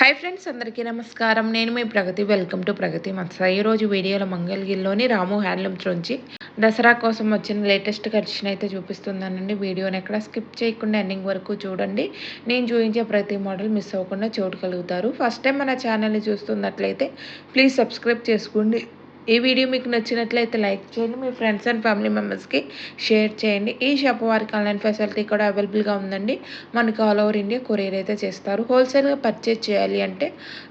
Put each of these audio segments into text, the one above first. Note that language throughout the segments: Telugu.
హాయ్ ఫ్రెండ్స్ అందరికీ నమస్కారం. నేను మీ ప్రగతి. వెల్కమ్ టు ప్రగతి మత్స. ఈరోజు వీడియోలో మంగళగిరిలోని రాము హ్యాండ్లూమ్స్ నుంచి దసరా కోసం వచ్చిన లేటెస్ట్ కలెక్షన్ అయితే చూపిస్తున్నానండి వీడియోని ఎక్కడ స్కిప్ చేయకుండా ఎండింగ్ వరకు చూడండి. నేను చూపించే ప్రతి మోడల్ మిస్ అవ్వకుండా చూడగలుగుతారు. ఫస్ట్ టైం మన ఛానల్ని చూస్తున్నట్లయితే ప్లీజ్ సబ్స్క్రైబ్ చేసుకోండి. ఈ వీడియో మీకు నచ్చినట్లయితే లైక్ చేయండి మీ ఫ్రెండ్స్ అండ్ ఫ్యామిలీ మెంబర్స్కి షేర్ చేయండి. ఈ షాప్ వారికి ఆన్లైన్ ఫెసిలిటీ కూడా అవైలబుల్గా ఉందండి. మనకు ఆల్ ఓవర్ ఇండియా కొరియర్ అయితే చేస్తారు. హోల్సేల్గా పర్చేజ్ చేయాలి అంటే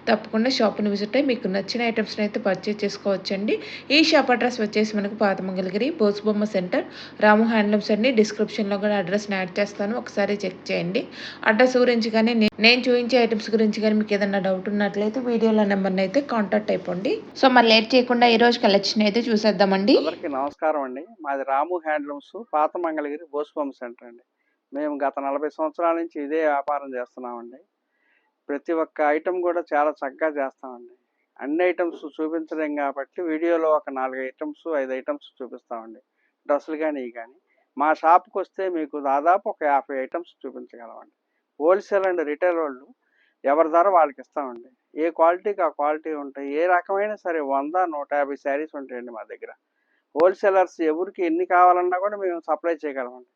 తప్పకుండా షాప్ని విజిట్ అయ్యి మీకు నచ్చిన ఐటమ్స్ని అయితే పర్చేజ్ చేసుకోవచ్చండి. ఈ షాప్ అడ్రస్ వచ్చేసి మనకు పాతమంగళగిరి బోసుబొమ్మ సెంటర్. రాము హ్యాండ్లూమ్స్ అండి. డిస్క్రిప్షన్లో కూడా అడ్రస్ని యాడ్ చేస్తాను. ఒకసారి చెక్ చేయండి. అడ్రస్ గురించి కానీ నేను చూపించే ఐటమ్స్ గురించి కానీ మీకు ఏదైనా డౌట్ ఉన్నట్లయితే వీడియోలో నెంబర్ని అయితే కాంటాక్ట్ అయిపోండి. సో మరి లేట్ చేయకుండా ఈరోజు రోజు కలెక్షన్ అయితే చూసేద్దామండి. అందరికీ నమస్కారం అండి. మాది రాము హ్యాండ్లూమ్స్ పాత మంగళగిరి బోసుబొమ్మ సెంటర్ అండి. మేము గత నలభై సంవత్సరాల నుంచి ఇదే వ్యాపారం చేస్తున్నామండి. ప్రతి ఒక్క ఐటెం కూడా చాలా చక్కగా చేస్తామండి. అన్ని ఐటమ్స్ చూపించలేం కాబట్టి వీడియోలో ఒక నాలుగు ఐటమ్స్ ఐదు ఐటమ్స్ చూపిస్తామండి. డ్రెస్సులు కానీ ఇవి కానీ. మా షాప్కి వస్తే మీకు దాదాపు ఒక యాభై ఐటమ్స్ చూపించగలమండి. హోల్సేల్ అండ్ రిటైల్ వాళ్ళు ఎవరి ధర వాళ్ళకి ఇస్తామండి. ఏ క్వాలిటీకి ఆ క్వాలిటీ ఉంటాయి. ఏ రకమైన సరే వంద నూట యాభై శారీస్ ఉంటాయండి మా దగ్గర. హోల్సేలర్స్ ఎవరికి ఎన్ని కావాలన్నా కూడా మేము సప్లై చేయగలమండి.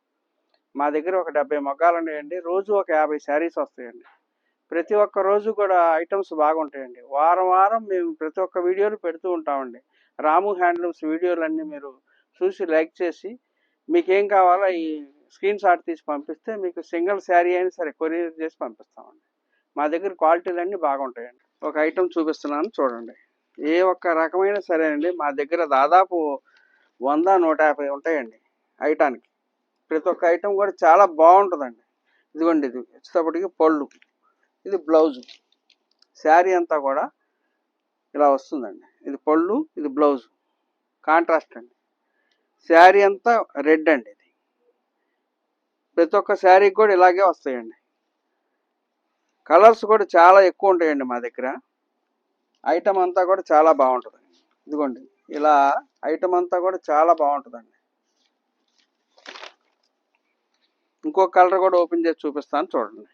మా దగ్గర ఒక డెబ్బై మొగ్గాలు ఉన్నాయండి. రోజు ఒక యాభై శారీస్ వస్తాయండి. ప్రతి ఒక్క రోజు కూడా ఐటమ్స్ బాగుంటాయండి. వారం వారం మేము ప్రతి ఒక్క వీడియోలు పెడుతూ ఉంటామండి. రాము హ్యాండ్లూమ్స్ వీడియోలన్నీ మీరు చూసి లైక్ చేసి మీకు ఏం కావాలో ఈ స్క్రీన్ షాట్ తీసి పంపిస్తే మీకు సింగిల్ శారీ అయినా సరే కొరియర్ చేసి పంపిస్తామండి. మా దగ్గర క్వాలిటీలు అన్నీ బాగుంటాయండి. ఒక ఐటెం చూపిస్తున్నాను చూడండి. ఏ ఒక్క రకమైన సరే అండి మా దగ్గర దాదాపు వంద నూట యాభై ఉంటాయండి ఐటానికి. ప్రతి ఒక్క ఐటెం కూడా చాలా బాగుంటుందండి. ఇదిగోండి ఇది వచ్చేటప్పటికి పళ్ళు ఇది బ్లౌజు. శారీ అంతా కూడా ఇలా వస్తుందండి. ఇది పళ్ళు ఇది బ్లౌజు. కాంట్రాస్ట్ అండి. శారీ అంతా రెడ్ అండి ఇది. ప్రతి ఒక్క శారీకి కూడా ఇలాగే వస్తాయండి. కలర్స్ కూడా చాలా ఎక్కువ ఉంటాయండి మా దగ్గర. ఐటమ్ అంతా కూడా చాలా బాగుంటుంది. ఇదిగోండి ఇలా ఐటమ్ అంతా కూడా చాలా బాగుంటుందండి. ఇంకో కలర్ కూడా ఓపెన్ చేసి చూపిస్తాను చూడండి.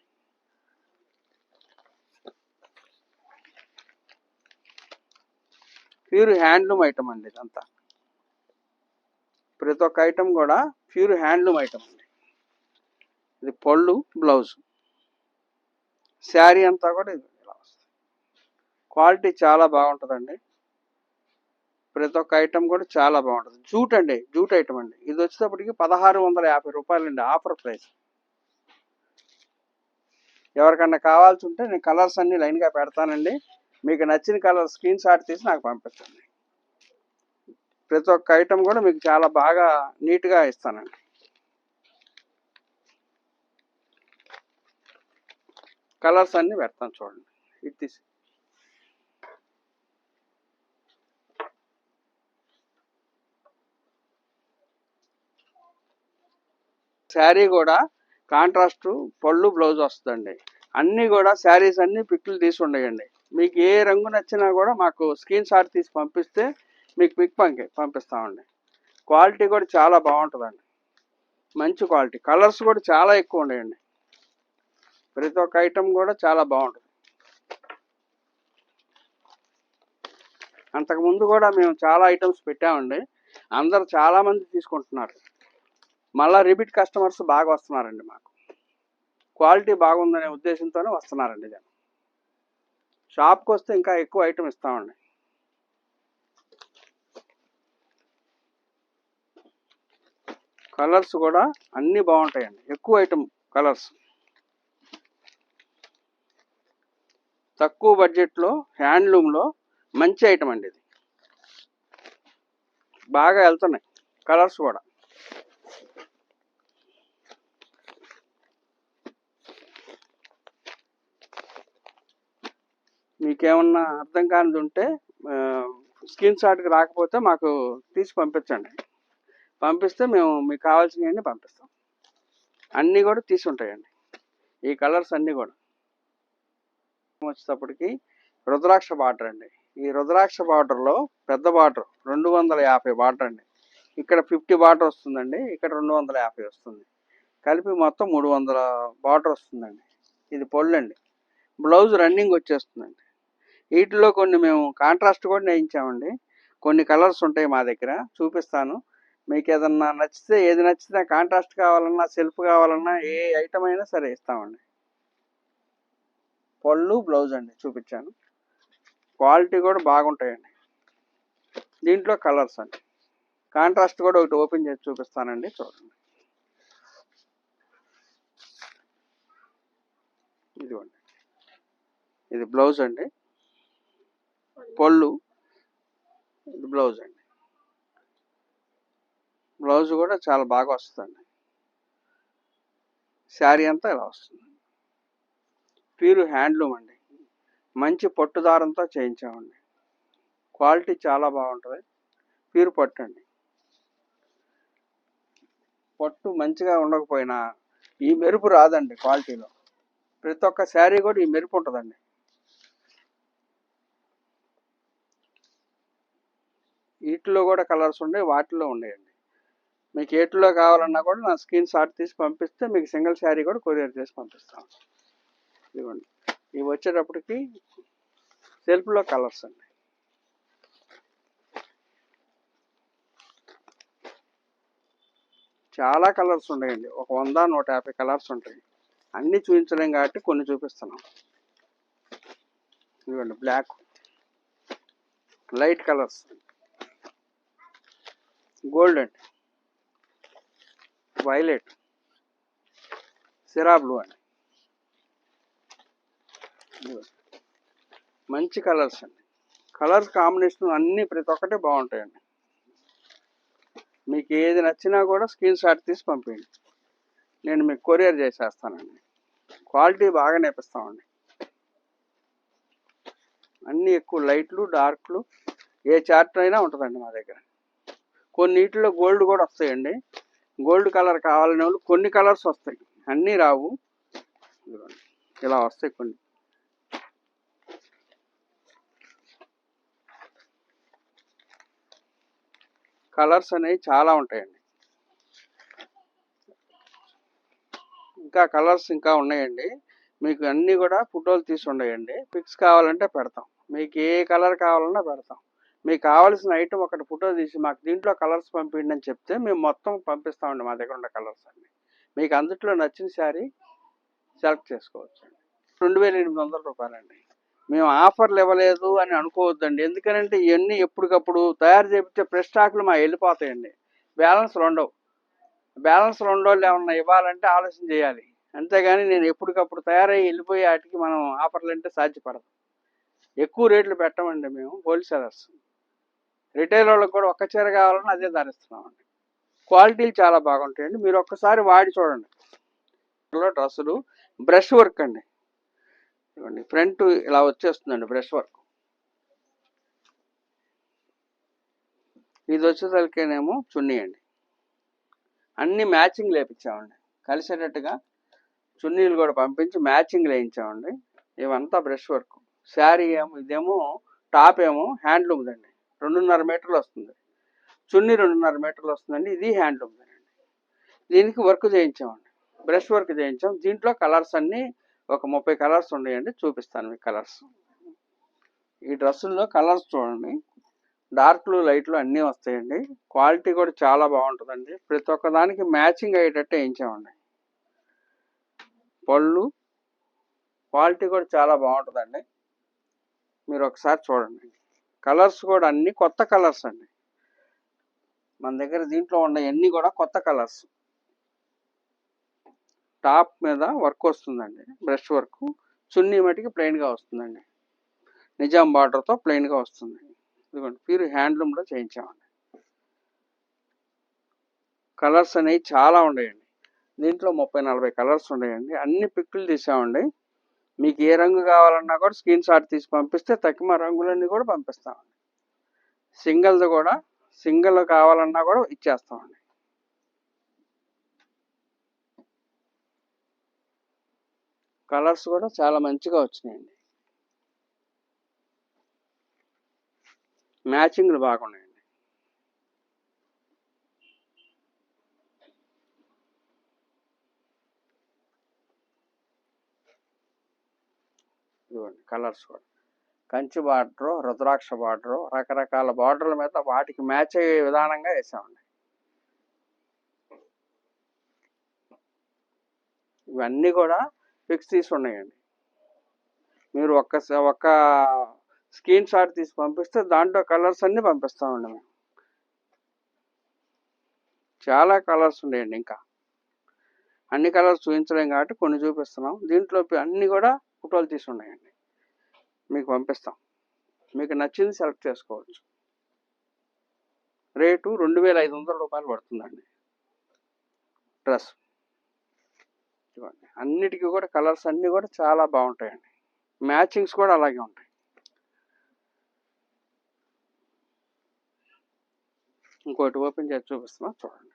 ప్యూర్ హ్యాండ్లూమ్ ఐటమ్ అండి ఇదంతా. ప్రతి ఒక్క ఐటమ్ కూడా ప్యూర్ హ్యాండ్లూమ్ ఐటమ్ అండి. ఇది పళ్ళు బ్లౌజ్. శారీ అంతా కూడా ఇది ఇలా వస్తుంది. క్వాలిటీ చాలా బాగుంటుందండి. ప్రతి ఒక్క ఐటెం కూడా చాలా బాగుంటుంది. జూట్ అండి జూట్ ఐటమ్ అండి. ఇది వచ్చేటప్పటికి పదహారు వందల యాభై రూపాయలండి ఆఫర్ ప్రైస్. ఎవరికన్నా కావాల్సి ఉంటే నేను కలర్స్ అన్ని లైన్గా పెడతానండి. మీకు నచ్చిన కలర్ స్క్రీన్ షాట్ తీసి నాకు పంపించండి. ప్రతి ఒక్క ఐటెం కూడా మీకు చాలా బాగా నీట్గా ఇస్తానండి. కలర్స్ అన్ని పెడతాను చూడండి. ఇది తీసి. శారీ కూడా కాంట్రాస్ట్ పళ్ళు బ్లౌజ్ వస్తుందండి. అన్నీ కూడా శారీస్ అన్ని పిక్లు తీసి ఉండయండి. మీకు ఏ రంగు నచ్చినా కూడా మాకు స్క్రీన్ షాట్ తీసి పంపిస్తే మీకు పిక్ పంకి పంపిస్తామండి. క్వాలిటీ కూడా చాలా బాగుంటుందండి. మంచి క్వాలిటీ. కలర్స్ కూడా చాలా ఎక్కువ ఉన్నాయండి ప్రతి ఒక్క ఐటమ్ కూడా చాలా బాగుంటుంది. అంతకుముందు కూడా మేము చాలా ఐటమ్స్ పెట్టామండి. అందరు చాలామంది తీసుకుంటున్నారు. మళ్ళీ రిపీట్ కస్టమర్స్ బాగా వస్తున్నారండి మాకు. క్వాలిటీ బాగుందనే ఉద్దేశంతోనే వస్తున్నారండి జనం. షాప్కి వస్తే ఇంకా ఎక్కువ ఐటమ్ ఇస్తామండి. కలర్స్ కూడా అన్నీ బాగుంటాయండి. ఎక్కువ ఐటమ్ కలర్స్ తక్కువ బడ్జెట్లో హ్యాండ్లూమ్లో మంచి ఐటమ్ అండి ఇది. బాగా వెళ్తున్నాయి. కలర్స్ కూడా. మీకేమన్నా అర్థం కానిది ఉంటే స్క్రీన్ షాట్కి రాకపోతే మాకు తీసి పంపించండి. పంపిస్తే మేము మీకు కావాల్సినవన్నీ పంపిస్తాం. అన్నీ కూడా తీసి ఉంటాయండి ఈ కలర్స్ అన్నీ కూడా. వచ్చేటప్పటికి రుద్రాక్ష బార్డర్ అండి. ఈ రుద్రాక్ష బార్డర్లో పెద్ద బార్డర్ రెండు వందల యాభై బార్డర్ అండి. ఇక్కడ ఫిఫ్టీ బార్డర్ వస్తుందండి. ఇక్కడ రెండు వందల యాభై వస్తుంది. కలిపి మొత్తం మూడు వందల బార్డర్ వస్తుందండి. ఇది పొళ్ళండి బ్లౌజ్ రన్నింగ్ వచ్చేస్తుందండి. వీటిలో కొన్ని మేము కాంట్రాస్ట్ కూడా నేయించామండి. కొన్ని కలర్స్ ఉంటాయి మా దగ్గర. చూపిస్తాను. మీకు ఏదన్నా నచ్చితే ఏది నచ్చితే కాంట్రాస్ట్ కావాలన్నా సెల్ఫ్ కావాలన్నా ఏ ఐటమ్ అయినా సరే ఇస్తామండి. పళ్ళు బ్లౌజ్ అండి చూపించాను. క్వాలిటీ కూడా బాగుంటాయండి. దీంట్లో కలర్స్ అండి. కాంట్రాస్ట్ కూడా ఒకటి ఓపెన్ చేసి చూపిస్తానండి. చూడండి. ఇదిగోండి. ఇది బ్లౌజ్ అండి. పళ్ళు. ఇది బ్లౌజ్ అండి. బ్లౌజ్ కూడా చాలా బాగా వస్తుందండి. శారీ అంతా ఇలా వస్తుంది. ప్యూర్ హ్యాండ్లూమ్ అండి. మంచి పట్టు దారంతో చేయించామండి. క్వాలిటీ చాలా బాగుంటుంది. ప్యూర్ పట్టు అండి పట్టు మంచిగా ఉండకపోయినా ఈ మెరుపు రాదండి క్వాలిటీలో. ప్రతి ఒక్క శారీ కూడా ఈ మెరుపు ఉంటుందండి. వీటిలో కూడా కలర్స్ ఉన్నాయి వాటిలో ఉన్నాయండి. మీకు ఏటిలో కావాలన్నా కూడా నా స్క్రీన్ షాట్ తీసి పంపిస్తే మీకు సింగిల్ శారీ కూడా కొరియర్ చేసి పంపిస్తాను ఇదిగోండి ఇవి వచ్చేటప్పటికి సెల్ఫ్లో కలర్స్ అండి. చాలా కలర్స్ ఉన్నాయండి. ఒక వంద నూట యాభై కలర్స్ ఉంటాయి. అన్నీ చూపించలేం కాబట్టి కొన్ని చూపిస్తున్నాం. ఇదిగోండి బ్లాక్. Light colours. గోల్డ్ అండి. వైలెట్. సిరా బ్లూ అండి. మంచి కలర్స్ అండి. కలర్స్ కాంబినేషన్ అన్నీ ప్రతి ఒక్కటి బాగుంటాయండి. మీకు ఏది నచ్చినా కూడా స్క్రీన్ షాట్ తీసి పంపించండి నేను మీకు కొరియర్ చేసేస్తానండి. క్వాలిటీ బాగా నేపిస్తామండి. అన్నీ ఎక్కువ లైట్లు డార్క్లు ఏ చార్ట్ అయినా ఉంటుందండి మా దగ్గర. కొన్నిటిలో గోల్డ్ కూడా వస్తాయండి. గోల్డ్ కలర్ కావాలనే వాళ్ళు కొన్ని కలర్స్ వస్తాయి. అన్నీ రావు. ఇలా వస్తాయి కొన్ని. కలర్స్ అనేవి చాలా ఉంటాయండి. ఇంకా కలర్స్ ఇంకా ఉన్నాయండి. మీకు అన్నీ కూడా ఫోటోలు తీసి ఉన్నాయండి. పిక్స్ కావాలంటే పెడతాం. మీకు ఏ కలర్ కావాలన్నా పెడతాం. మీకు కావాల్సిన ఐటమ్ ఒకటి ఫోటో తీసి మాకు దీంట్లో కలర్స్ పంపించండి అని చెప్తే మేము మొత్తం పంపిస్తామండి మా దగ్గర ఉన్న కలర్స్ అన్ని. మీకు అందుట్లో నచ్చిన శారీ సెలెక్ట్ చేసుకోవచ్చు అండి రెండు వేల ఎనిమిది వందల రూపాయలండి. మేము ఆఫర్లు ఇవ్వలేదు అని అనుకోవద్దండి. ఎందుకనంటే ఇవన్నీ ఎప్పటికప్పుడు తయారు చేపించే ఫ్రెష్ స్టాక్లు మా వెళ్ళిపోతాయండి. బ్యాలెన్స్లు ఉండవు బ్యాలెన్స్ రెండు ఏమన్నా ఇవ్వాలంటే ఆలోచన చేయాలి. అంతేగాని నేను ఎప్పటికప్పుడు తయారై వెళ్ళిపోయే వాటికి మనం ఆఫర్లు అంటే సాధ్యపడదు. ఎక్కువ రేట్లు పెట్టమండి మేము హోల్సేలర్స్ రిటైల్ వాళ్ళకి కూడా ఒక్క చీర కావాలని అదే ధరిస్తున్నామండి. క్వాలిటీలు చాలా బాగుంటాయండి. మీరు ఒక్కసారి వాడి చూడండి. డ్రెస్సులు బ్రష్ వర్క్ అండి. ఇవ్వండి ఫ్రంట్ ఇలా వచ్చేస్తుందండి బ్రష్ వర్క్. ఇది వచ్చేసరికేనేమో చున్నీ అండి. అన్ని మ్యాచింగ్ లేపించామండి. కలిసేటట్టుగా చున్నీలు కూడా పంపించి మ్యాచింగ్ వేయించామండి ఇవంతా బ్రష్ వర్క్. శారీ ఏమో ఇదేమో టాప్ ఏమో హ్యాండ్లూమ్ అండి రెండున్నర మీటర్లు వస్తుంది. చున్నీ రెండున్నర మీటర్లు వస్తుందండి ఇది హ్యాండ్లూమ్ అండి దీనికి వర్క్ చేయించామండి. బ్రష్ వర్క్ చేయించాం. దీంట్లో కలర్స్ అన్నీ ఒక ముప్పై కలర్స్ ఉన్నాయండి చూపిస్తాను మీకు కలర్స్. ఈ డ్రెస్సుల్లో కలర్స్ చూడండి. డార్క్లు లైట్లు అన్నీ వస్తాయండి. క్వాలిటీ కూడా చాలా బాగుంటుందండి. ప్రతి ఒక్క దానికి మ్యాచింగ్ అయ్యేటట్టు వేయించామండి. పళ్ళు క్వాలిటీ కూడా చాలా బాగుంటుందండి. మీరు ఒకసారి చూడండి. కలర్స్ కూడా అన్ని కొత్త కలర్స్ అండి. మన దగ్గర దీంట్లో ఉన్న కూడా కొత్త కలర్స్. టాప్ మీద వర్క్ వస్తుందండి. Brush work. చున్నీ మటుకి ప్లెయిన్గా వస్తుందండి. నిజాం బార్డర్తో ప్లెయిన్గా వస్తుంది. ఇదిగోండి ప్యూర్ హ్యాండ్లూమ్లో చేయించామండి. కలర్స్ అనేవి చాలా ఉన్నాయండి. దీంట్లో ముప్పై నలభై కలర్స్ ఉన్నాయండి. అన్ని పిక్కులు తీసామండి. మీకు ఏ రంగు కావాలన్నా కూడా స్క్రీన్ షాట్ తీసి పంపిస్తే తక్కువ రంగులన్నీ కూడా పంపిస్తామండి. సింగిల్ది కూడా సింగిల్ కావాలన్నా కూడా ఇచ్చేస్తామండి. కలర్స్ కూడా చాలా మంచిగా వచ్చినాయండి. మ్యాచింగ్లు బాగున్నాయండి. ఇదిగోండి కలర్స్ కూడా. కంచి బార్డరు రుద్రాక్ష బార్డరు రకరకాల బార్డర్ల మీద వాటికి మ్యాచ్ అయ్యే విధానంగా వేసామండి. ఇవన్నీ కూడా ఫిక్స్ తీసి ఉన్నాయండి. మీరు ఒక్క ఒక్క స్క్రీన్ షాట్ తీసి పంపిస్తే దాంట్లో కలర్స్ అన్నీ పంపిస్తామండి మేము. చాలా కలర్స్ ఉన్నాయండి ఇంకా. అన్ని కలర్స్ చూపించలేం కాబట్టి కొన్ని చూపిస్తున్నాం. దీంట్లో అన్నీ అన్ని కూడా ఫోటోలు తీసి ఉన్నాయండి. మీకు పంపిస్తాం. మీకు నచ్చింది సెలెక్ట్ చేసుకోవచ్చు. రేటు రెండు వేల ఐదు వందల రూపాయలు పడుతుందండి. డ్రెస్. ఇవ్వండి అన్నిటికీ కూడా కలర్స్ అన్నీ కూడా చాలా బాగుంటాయండి. మ్యాచింగ్స్ కూడా అలాగే ఉంటాయి. ఇంకోటి ఓపెన్ చేసి చూపిస్తున్నా చూడండి.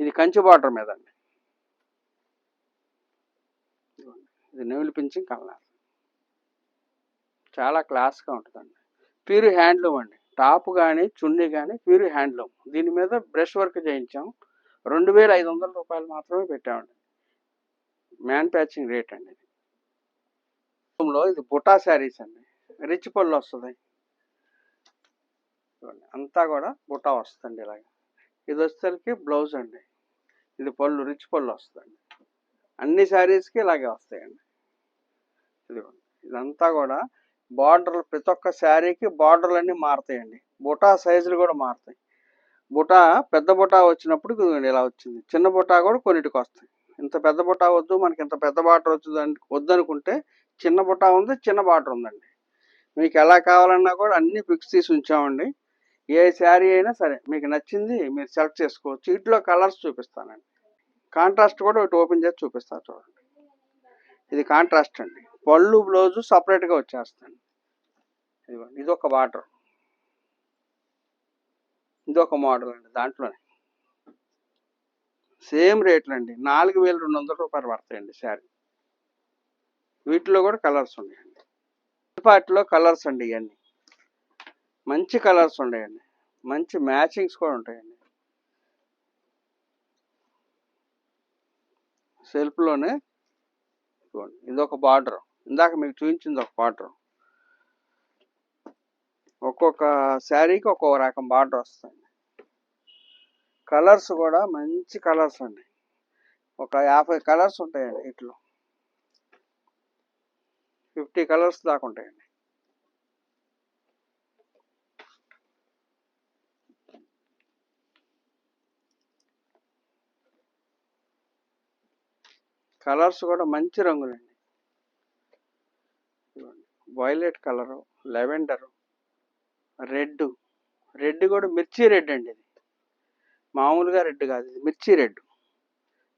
ఇది కంచి బార్డర్ మీద అండి ఇది నెవిలి పింఛింగ్ కలర్. చాలా క్లాస్గా ఉంటుందండి. ప్యూర్ హ్యాండ్లూమ్ అండి. టాప్ కానీ చున్నీ కానీ ప్యూర్ హ్యాండ్లూమ్. దీని మీద బ్రష్ వర్క్ చేయించాం. రెండు వేల ఐదు వందల రూపాయలు మాత్రమే పెట్టామండి. మ్యానుఫ్యాక్చరింగ్ రేట్ అండి ఇది. లో ఇది బుటా శారీస్ అండి. రిచ్ పళ్ళు వస్తుంది. అంతా కూడా బుటా వస్తుంది ఇలాగ. ఇది వచ్చేసరికి బ్లౌజ్ అండి. ఇది పళ్ళు రిచ్ పళ్ళు వస్తుందండి అన్ని శారీస్కి ఇలాగే వస్తాయండి. ఇదిగోండి ఇదంతా కూడా బార్డర్ ప్రతి ఒక్క శారీకి బార్డర్లు అన్నీ మారుతాయండి. బుటా సైజులు కూడా మారుతాయి. బుటా పెద్ద బుటా వచ్చినప్పుడు ఇలా వచ్చింది. చిన్న బుటా కూడా కొన్నిటికి వస్తాయి. ఇంత పెద్ద బుటా వద్దు మనకి ఇంత పెద్ద బార్డర్ వచ్చింది వద్దనుకుంటే చిన్న బుటా ఉంది చిన్న బార్డర్ ఉందండి. మీకు ఎలా కావాలన్నా కూడా అన్ని ఫిక్స్ తీసి ఉంచామండి. ఏ శారీ అయినా సరే మీకు నచ్చింది మీరు సెలెక్ట్ చేసుకోవచ్చు. వీటిలో కలర్స్ చూపిస్తానండి. కాంట్రాస్ట్ కూడా ఒకటి ఓపెన్ చేసి చూపిస్తాను చూడండి. ఇది కాంట్రాస్ట్ అండి. పళ్ళు బ్లౌజు సపరేట్గా వచ్చేస్తుంది ఇదిగోండి ఇది ఒక బార్డర్. ఇది ఒక మోడల్ అండి దాంట్లోనే. సేమ్ రేట్లు అండి నాలుగు వేల రెండు వందల రూపాయలు పడతాయండి శారీ. వీటిలో కూడా కలర్స్ ఉన్నాయండి. వాటిలో కలర్స్ అండి ఇవన్నీ మంచి కలర్స్ ఉన్నాయండి. మంచి మ్యాచింగ్స్ కూడా ఉంటాయండి. సెల్ఫ్లోనే ఇది ఒక బార్డర్. ఇందాక మీకు చూపించింది ఒక బార్డర్ ఒక్కొక్క శారీకి ఒక్కొక్క రకం బార్డర్ వస్తుంది కలర్స్ కూడా మంచి కలర్స్ అండి. ఒక యాభై కలర్స్ ఉంటాయండి ఇట్లో. ఫిఫ్టీ కలర్స్ దాకా ఉంటాయండి. కలర్స్ కూడా మంచి రంగులండి. Violet colour lavender red red కూడా మిర్చి రెడ్ అండి ఇది. మామూలుగా రెడ్ కాదు ఇది మిర్చి రెడ్.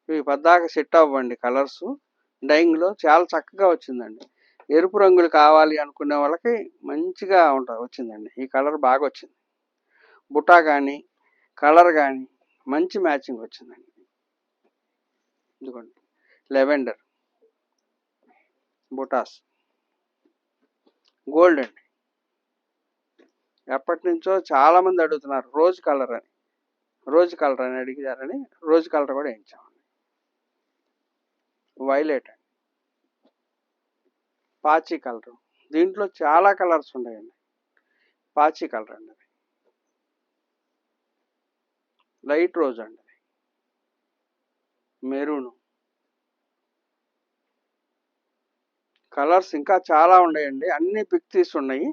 ఇవి పద్దాక సెట్ అవ్వండి కలర్స్. డైయింగ్లో చాలా చక్కగా వచ్చిందండి. ఎరుపు రంగులు కావాలి అనుకునే వాళ్ళకి మంచిగా ఉంటుంది వచ్చిందండి. ఈ కలర్ బాగా వచ్చింది. బుటా కానీ కలర్ కానీ మంచి మ్యాచింగ్ వచ్చిందండి. ఎందుకంటే లెవెండర్. బుటాస్. గోల్డ్ అండి. ఎప్పటి నుంచో చాలామంది అడుగుతున్నారు రోజ్ కలర్ అని. రోజ్ కలర్ అని అడిగారని రోజ్ కలర్ కూడా వేయించామండి. వైలెట్ అండి. పాచి కలర్. దీంట్లో చాలా కలర్స్ ఉన్నాయండి. పాచి కలర్ అండి అది. లైట్ రోజ్ అండి మెరూను మెరూన్. కలర్స్ ఇంకా చాలా ఉన్నాయండి. అన్ని పిక్ తీసి ఉన్నాయి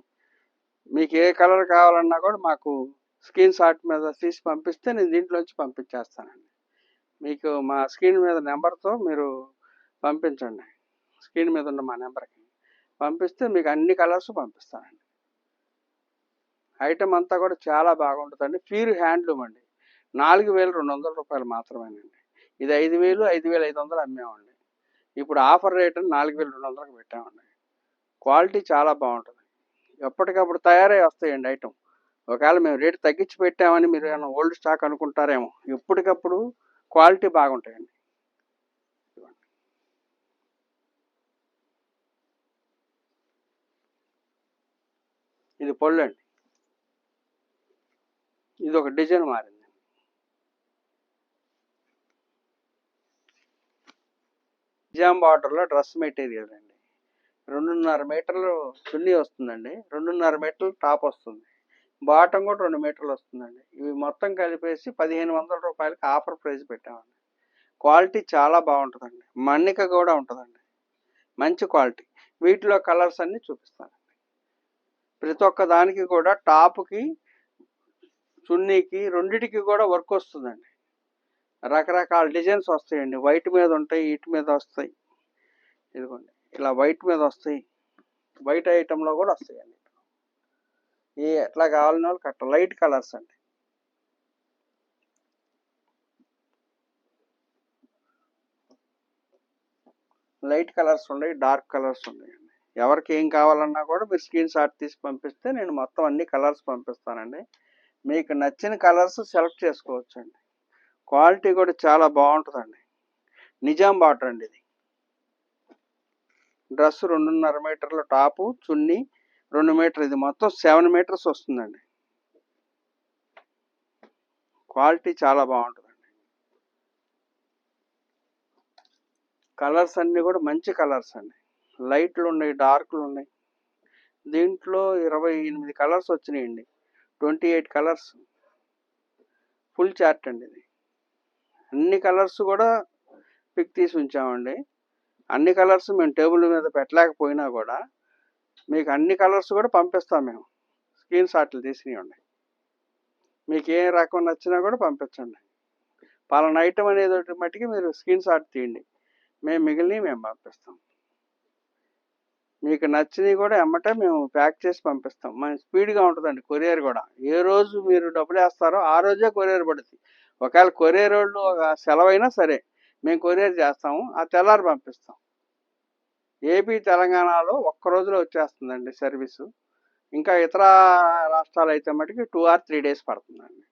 మీకు ఏ కలర్ కావాలన్నా కూడా మాకు స్క్రీన్ షాట్ మీద తీసి పంపిస్తే నేను దీంట్లోంచి పంపించేస్తానండి. మీకు మా స్క్రీన్ మీద నెంబర్తో మీరు పంపించండి. స్క్రీన్ మీద ఉన్న మా నెంబర్కి. పంపిస్తే మీకు అన్ని కలర్స్ పంపిస్తానండి. ఐటమ్ అంతా కూడా చాలా బాగుంటుందండి. ప్యూర్ హ్యాండ్లూమ్ అండి. నాలుగు వేల రెండు వందల రూపాయలు మాత్రమేనండి. ఇది ఐదు వేలు ఐదు వేల ఐదు వందలు అమ్మేవండి ఇప్పుడు ఆఫర్ రేట్ నాలుగు వేల రెండు వందలకు పెట్టామండి. క్వాలిటీ చాలా బాగుంటుంది. ఎప్పటికప్పుడు తయారై వస్తాయండి ఐటమ్ ఒకవేళ మేము రేటు తగ్గించి పెట్టామని మీరు ఏమైనా ఓల్డ్ స్టాక్ అనుకుంటారేమో ఎప్పటికప్పుడు క్వాలిటీ బాగుంటాయండి. ఇది పొళ్ళండి ఇది ఒక డిజైన్ మారింది. నిజాం బార్డర్లో డ్రెస్ మెటీరియల్ అండి. రెండున్నర మీటర్లు చున్నీ వస్తుందండి. రెండున్నర మీటర్లు టాప్ వస్తుంది. బాటం కూడా రెండు మీటర్లు వస్తుందండి. ఇవి మొత్తం కలిపేసి పదిహేను వందల రూపాయలకి ఆఫర్ ప్రైస్ పెట్టామండి. క్వాలిటీ చాలా బాగుంటుందండి. మన్నిక కూడా ఉంటుందండి. మంచి క్వాలిటీ. వీటిలో కలర్స్ అన్నీ చూపిస్తానండి. ప్రతి ఒక్క దానికి కూడా టాప్కి చున్నీకి రెండిటికి కూడా వర్క్ వస్తుందండి. రకరకాల డిజైన్స్ వస్తాయండి. వైట్ మీద ఉంటాయి ఇటు మీద వస్తాయి. ఇదిగోండి. ఇలా వైట్ మీద వస్తాయి. వైట్ ఐటెంలో కూడా వస్తాయండి. ఏ ఎట్లా కావాలని వాళ్ళు కట్ట లైట్ కలర్స్ అండి. లైట్ కలర్స్ ఉన్నాయి డార్క్ కలర్స్ ఉన్నాయండి. ఎవరికి ఏం కావాలన్నా కూడా మీరు స్క్రీన్ షాట్ తీసి పంపిస్తే నేను మొత్తం అన్ని కలర్స్ పంపిస్తానండి. మీకు నచ్చిన కలర్స్ సెలెక్ట్ చేసుకోవచ్చండి. క్వాలిటీ కూడా చాలా బాగుంటుందండి. నిజాం బాటర్ అండి ఇది. డ్రెస్ రెండున్నర మీటర్ల టాపు చున్నీ రెండు మీటర్ ఇది మొత్తం సెవెన్ మీటర్స్ వస్తుందండి. క్వాలిటీ చాలా బాగుంటుందండి. కలర్స్ అన్నీ కూడా మంచి కలర్స్ అండి. లైట్లు ఉన్నాయి డార్క్లు ఉన్నాయి. దీంట్లో ఇరవై ఎనిమిది కలర్స్ వచ్చినాయండి. Twenty eight colours. Full chart అండి ఇది. అన్ని కలర్స్ కూడా పిక్ తీసి ఉంచామండి. అన్ని కలర్స్ మేము టేబుల్ మీద పెట్టలేకపోయినా కూడా మీకు అన్ని కలర్స్ కూడా పంపిస్తాం మేము. స్క్రీన్ షాట్లు తీసినవ్వండి మీకు ఏ రకం నచ్చినా కూడా పంపించండి. పలానా ఐటమ్ అనేది ఒకటి మట్టికి మీరు స్క్రీన్ షాట్ తీయండి. మేము మిగిలినవి మేము పంపిస్తాం. మీకు నచ్చినవి కూడా ఎమ్మటే మేము ప్యాక్ చేసి పంపిస్తాం. మన స్పీడ్గా ఉంటుందండి కొరియర్ కూడా. ఏ రోజు మీరు డబ్బులు వేస్తారో ఆ రోజే కొరియర్ పడుతుంది ఒకవేళ కొరియర్ వాళ్ళు ఒక సెలవైనా సరే మేము కొరియర్ చేస్తాము ఆ తెల్లారి పంపిస్తాం. ఏపీ తెలంగాణలో ఒక్క రోజులో వచ్చేస్తుందండి సర్వీసు. ఇంకా ఇతర రాష్ట్రాలు అయితే మటుకి టూ ఆర్ త్రీ డేస్ పడుతుందండి.